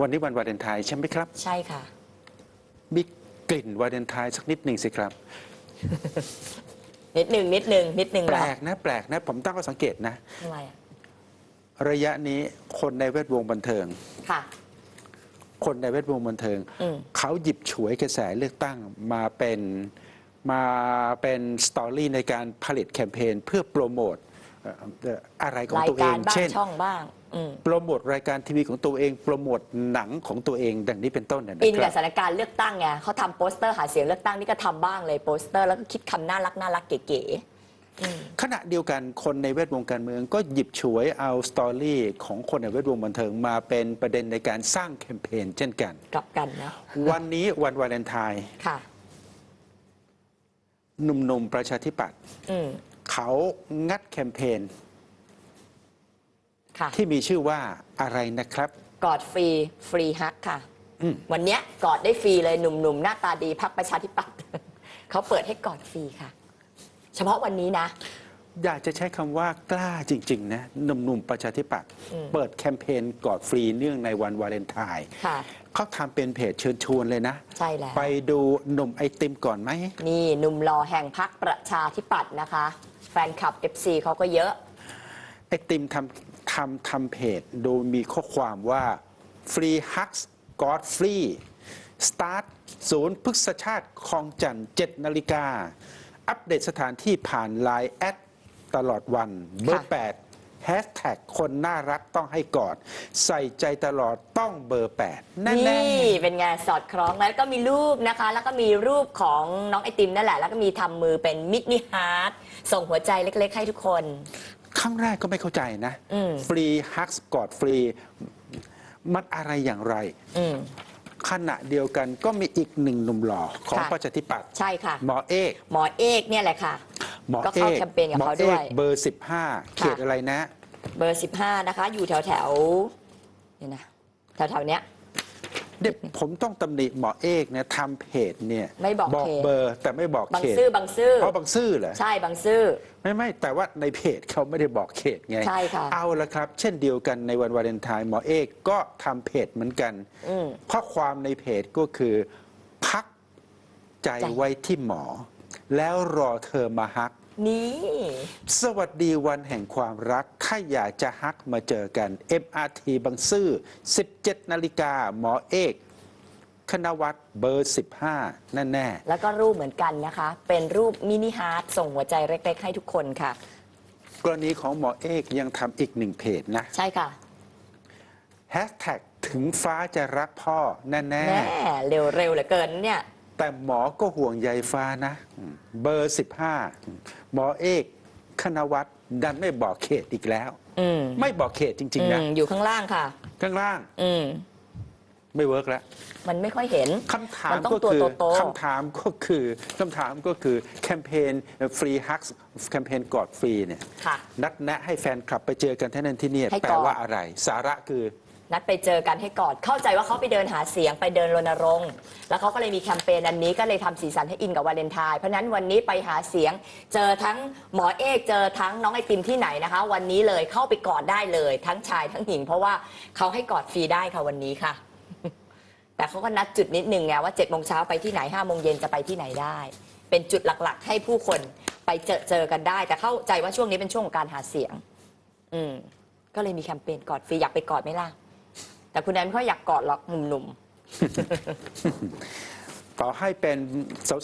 วันนี้วันวาเลนไทน์ใช่ไหมครับ ใช่ค่ะ มีกลิ่นวาเลนไทน์สักนิดหนึ่งสิครับ นิดหนึ่งนิดหนึ่งนิดหนึ่งแปเหรลอกนะ แปลกนะ ผมตั้งข้อสังเกตนะทำไมอะระยะนี้คนในแวดวงบันเทิง ค่ะ คนในแวดวงบันเทิง อืม เขาหยิบฉวยกระแสเลือกตั้งมาเป็นมาเป็นสตอรี่ในการผลิตแคมเปญเพื่อโปรโมทเอ่อเอ่ออะไรของรายตัวเอการงบ้างเช่น ช่องบ้างอืม โปรโมทรายการทีวีของตัวเอง โปรโมทหนังของตัวเอง ดังนี้เป็นต้นนะอินคกัรับบสถานการณ์เลือกตั้งไงเขาทำโปสเตอร์หาเสียงเลือกตั้งนี่ก็ทำบ้างเลยโปสเตอร์แล้วก็คิดคำน่ารักน่ารักเก๋ๆอืม ขณะเดียวกันคนในแวดวงการเมืองก็หยิบฉวยเอาสตอรี่ของคนในแวดวงบันเทิงมาเป็นประเด็นในการสร้างแคมเปญเช่นกัน กลับกันนะวันนี้วันวาเลนไทน์ค่ะ หนุ่มๆประชาธิปัตย์อืมเขางัดแคมเปญ ค่ะ ที่มีชื่อว่าอะไรนะครับ กอดฟรีฟรีฮักค่ะ อืม วันเนี้ยกอดได้ฟรีเลยหนุ่มๆหน้าตาดีพักประชาธิปัตย์ เขาเปิดให้กอดฟรีค่ะ เฉพาะวันนี้นะ อยากจะใช้คำว่ากล้าจริง ๆ นะหนุ่มๆประชาธิปัตย์อืม เปิดแคมเปญกอดฟรีเนื่องในวันวาเลนไทน์ค่ะ เขาทำเป็นเพจเชิญชวนเลยนะ ใช่แล้ว ไปดูหนุ่มไอติมก่อนไหม นี่หนุ่มรอแห่งพักประชาธิปัตย์นะคะ แฟนคลับ FC เขาก็เยอะ ไอติมทำ ทำทำเพจโดยมีข้อความว่า Free Hugs God Free Start ศูนย์พฤกษชาติคลองจันทร์7นาฬิกา อัปเดตสถานที่ผ่าน Line แอดตลอดวัน เบอร์ค่ะ8แฮชแท็กคนน่ารักต้องให้กอด ใส่ใจตลอดต้องเบอร์ 8 แน่นี่ๆเป็นไงสอดคล้องแล้วก็มีรูปนะคะ แล้วก็มีรูปของน้องไอติมนั่นแหละ แล้วก็มีทำมือเป็นมินิฮาร์ดส่งหัวใจเล็กๆ ให้ทุกคน ครั้งแรกก็ไม่เข้าใจนะอืมฟรีฮักกอดฟรีมันอะไรอย่างไรอืมขณะเดียวกันก็มีอีกหนึ่งหนุ่มหล่อของค่ะประชาธิปัตย์ใช่ค่ะหมอเอกหมอเอกเนี่ยแหละค่ะหมอก็เอเข้ากแคมเปญกับหมอเขาเอด้วกยเบอร์ 15 เขตอะไรนะ เบอร์ 15 นะคะ อยู่แถวแถวๆเนี่ยนะแถวแถวๆเนี้ย เด็กผมต้องตำหนิหมอเอกเนี่ยทำเพจเนี่ยไม่บอกเขตเบอร์ แต่ไม่บอกบางเขตซื่อบางซื่อเพราะบางซื่อเหรอใช่บางซื่อไม่ไม่แต่ว่าในเพจเขาไม่ได้บอกเขตไงใช่ค่ะเอาละครับ เช่นเดียวกันในวันวาเลนไทน์หมอเอกก็ทำเพจเหมือนกันอืมข้อความในเพจก็คือ พักใจใจไว้ที่หมอ แล้วรอเธอมาฮัก นี่ สวัสดีวันแห่งความรักถ้าอยากจะฮักมาเจอกัน MRT บางซื่อ 17 นาฬิกาหมอเอก คณวัฒน์เบอร์ 15นั่นแน่แล้วก็รูปเหมือนกันนะคะ เป็นรูปมินิฮาร์ดส่งหัวใจเล็กๆ ให้ทุกคนค่ะกรณีของหมอเอกยังทำอีกหนึ่งเพจนะใช่ค่ะ แฮชแท็กถึงฟ้าจะรักพ่อแน่แน่เร็วเร็วเหลือเกินเนี่ยๆ แต่หมอก็ห่วงใยฟ้านะอืมเบอร์ 15 หมอเอกคณวัฒน์ดันไม่บอกเขตอีกแล้วอืมไม่บอกเขตจริง ๆ นะอืมอยู่ข้างล่างค่ะ ข้างล่างอืมไม่เวิร์กแล้ว มันไม่ค่อยเห็นคำถามมันต้องก็ตัวคือโตๆคำถามก็คือคำถามก็คือแคมเปญฟรีฮักแคมเปญกอดฟรีเนี่ยค่ะนัดแนะให้แฟนคลับไปเจอกันที่นั่นที่นี่ให้แปลกอดว่าอะไร สาระคือ นัดไปเจอกันให้กอด เข้าใจว่าเขาไปเดินหาเสียงไปเดินรณรงค์ แล้วเขาก็เลยมีแคมเปญอันนี้ก็เลยทำสีสันให้อินกับวาเลนไทน์เพราะฉะนั้นวันนี้ไปหาเสียง เจอทั้งหมอเอกเจอทั้งน้องไอติมที่ไหนนะคะ วันนี้เลยเข้าไปกอดได้เลย ทั้งชายทั้งหญิง เพราะว่าเขาให้กอดฟรีได้ค่ะวันนี้ค่ะ แต่เขาก็นัดจุดนิดนึงไงว่า7จ็ดโมงเช้าไปที่ไหน5้าโมงเย็นจะไปที่ไหนได้ เป็นจุดหลักๆ ให้ผู้คนไปเจอเจอกันได้ แต่เข้าใจว่าช่วงนี้เป็นช่วงของการหาเสียง อืมก็เลยมีแคมเปญกอดฟรีอยากไปกอดไหมล่ะ แต่คุณแอนไม่ค่อยอยากกอดหรอกหนุ่มต่อให้เป็น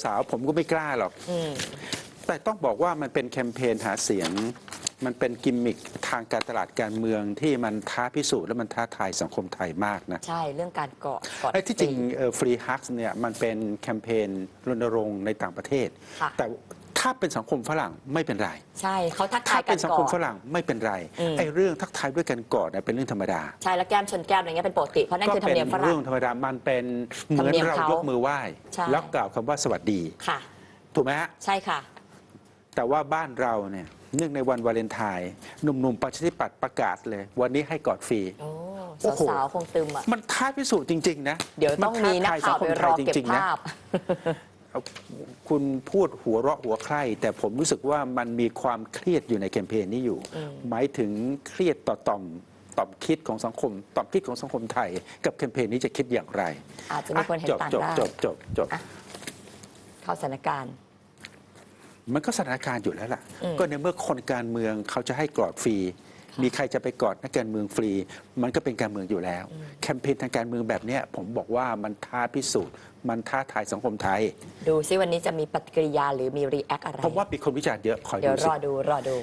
สาวๆ ผมก็ไม่กล้าหรอก ๆอืม แต่ต้องบอกว่ามันเป็นแคมเปญหาเสียง มันเป็นกิมมิคทางการตลาดการเมืองที่มันท้าพิสูจน์และมันท้าทายสังคมไทยมากนะ ใช่เรื่องการกอดกอด ไอ้ที่จริงฟฟรีฮักเนี่ยมันเป็นแคมเปญรณรงค์ในต่างประเทศ ค่ะ แต่ ถ้าเป็นสังคมฝรั่งไม่เป็นไร ใช่เขาทักทาถ้ายกัเป็นนสังก่คอมนฝรั่งไม่เป็นไรอืม ไอ้เรื่องทักทายด้วยกันก่อนเนี่ยเป็นเรื่องธรรมดา ใช่แล้วแก้มชนแก้มอะไรเงี้ยเป็นปกติ เพราะนั่นก็คือธรรเป็มนเนียมฝรั่เรื่ง องธรรมดา มันเป็นเหธรรมืมอนเนียมเราเขายกมือไหว้ ใช่ แล้วกล่าวคำว่าสวัสดี ค่ะ ถูกไหมฮะ ใช่ค่ะ แต่ว่าบ้านเราเนี่ยเนื่องในวันวาเลนไทน์หนุ่มๆประชาธิปัตย์ประกาศเลย วันนี้ให้กอดฟรี โอ้โอ้โห สาวๆคงตึมอะ มันท้าพิสูจน์จริง ๆ นะเดี๋ยวต้องมีนักท้ทยข่าวไปสังครอไทยเก็บจงๆนะภาพ คุณพูดหัวเราะหัวใคร่แต่ผมรู้สึกว่ามันมีความเครียดอยู่ในแคมเปญนี้อยู่อืมหมายถึงเครียดต่อต่อมต่อมคิดของสังคมต่อมคิดของสังคมไทย กับแคมเปญนี้จะคิดอย่างไร อาจจะมีคนเห็นจบต่างจบได้จบจบจบอะเข้าสถานการณ์มันก็สถานการณ์อยู่แล้วล่ะอืมก็ในเมื่อคนการเมืองเขาจะให้กอดฟรีค่ะ มีใครจะไปกอดนักการเมืองฟรี มันก็เป็นการเมืองอยู่แล้ว แคมเปญทางการเมืองแบบเนี้ยผมบอกว่ามันท้าพิสูจน์ มันท้าทายสังคมไทย ดูซิวันนี้จะมีปฏิกิริยาหรือมีรีแอคอะไรเพราะว่ามีคนวิจารณ์เยอะคอยเดี๋ยวดูรสิอดูรอดู